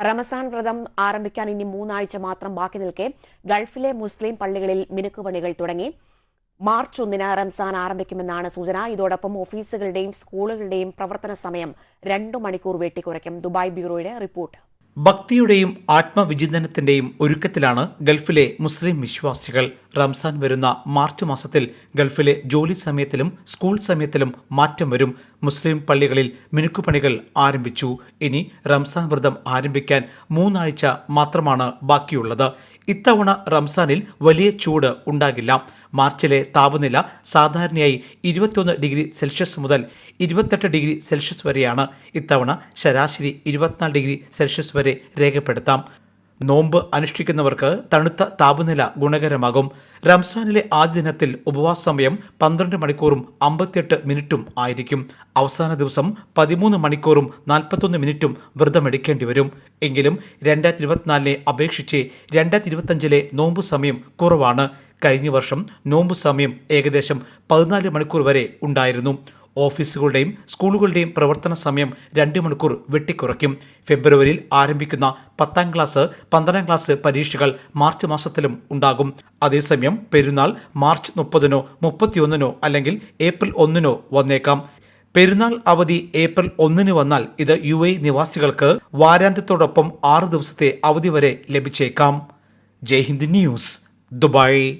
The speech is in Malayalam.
റമസാൻ വ്രതം ആരംഭിക്കാൻ ഇനി മൂന്നാഴ്ച മാത്രം ബാക്കി നിൽക്കെ ഗൾഫിലെ മുസ്ലിം പള്ളികളിൽ മിനുക്കുപണികൾ തുടങ്ങി. മാർച്ച് ഒന്നിന് റംസാൻ ആരംഭിക്കുമെന്നാണ് സൂചന. ഇതോടൊപ്പം ഓഫീസുകളുടെയും സ്കൂളുകളുടെയും പ്രവർത്തന സമയം രണ്ടു മണിക്കൂർ വെട്ടിക്കുറയ്ക്കും. Dubai ബ്യൂറോയുടെ report. ഭക്തിയുടെയും ആത്മവിചിന്തനത്തിന്റെയും ഒരുക്കത്തിലാണ് ഗൾഫിലെ മുസ്ലിം വിശ്വാസികൾ. റംസാൻ വരുന്ന മാർച്ച് മാസത്തിൽ ഗൾഫിലെ ജോലി സമയത്തിലും സ്കൂൾ സമയത്തിലും മാറ്റം വരും. മുസ്ലിം പള്ളികളിൽ മിനുക്കുപണികൾ ആരംഭിച്ചു. ഇനി റംസാൻ വ്രതം ആരംഭിക്കാൻ മൂന്നാഴ്ച മാത്രമാണ് ബാക്കിയുള്ളത്. ഇത്തവണ റംസാനിൽ വലിയ ചൂട് ഉണ്ടാകില്ല. മാർച്ചിലെ താപനില സാധാരണയായി ഇരുപത്തിയൊന്ന് ഡിഗ്രി സെൽഷ്യസ് മുതൽ ഇരുപത്തെട്ട് ഡിഗ്രി സെൽഷ്യസ് വരെയാണ്. ഇത്തവണ ശരാശരി ഇരുപത്തിനാല് ഡിഗ്രി സെൽഷ്യസ് വരെ രേഖപ്പെടുത്താം. നോമ്പ് അനുഷ്ഠിക്കുന്നവർക്ക് തണുത്ത താപനില ഗുണകരമാകും. റംസാനിലെ ആദ്യ ദിനത്തിൽ ഉപവാസ സമയം പന്ത്രണ്ട് മണിക്കൂറും അമ്പത്തിയെട്ട് മിനിറ്റും ആയിരിക്കും. അവസാന ദിവസം പതിമൂന്ന് മണിക്കൂറും നാൽപ്പത്തൊന്ന് മിനിറ്റും വ്രതമെടുക്കേണ്ടി വരും. എങ്കിലും രണ്ടായിരത്തി ഇരുപത്തിനാലിനെ അപേക്ഷിച്ച് രണ്ടായിരത്തി ഇരുപത്തഞ്ചിലെ നോമ്പ് സമയം കുറവാണ്. കഴിഞ്ഞ വർഷം നോമ്പ് സമയം ഏകദേശം പതിനാല് മണിക്കൂർ വരെ ഉണ്ടായിരുന്നു. ഓഫീസുകളുടെയും സ്കൂളുകളുടെയും പ്രവർത്തന സമയം രണ്ട് മണിക്കൂർ വെട്ടിക്കുറയ്ക്കും. ഫെബ്രുവരിയിൽ ആരംഭിക്കുന്ന പത്താം ക്ലാസ് പന്ത്രണ്ടാം ക്ലാസ് പരീക്ഷകൾ മാർച്ച് മാസത്തിലും ഉണ്ടാകും. അതേസമയം പെരുന്നാൾ മാർച്ച് മുപ്പതിനോ മുപ്പത്തിയൊന്നിനോ അല്ലെങ്കിൽ ഏപ്രിൽ ഒന്നിനോ വന്നേക്കാം. പെരുന്നാൾ അവധി ഏപ്രിൽ ഒന്നിന് വന്നാൽ ഇത് യു എ നിവാസികൾക്ക് വാരാന്ത്യത്തോടൊപ്പം ആറ് ദിവസത്തെ അവധി വരെ ലഭിച്ചേക്കാം. Jaihind news Dubai.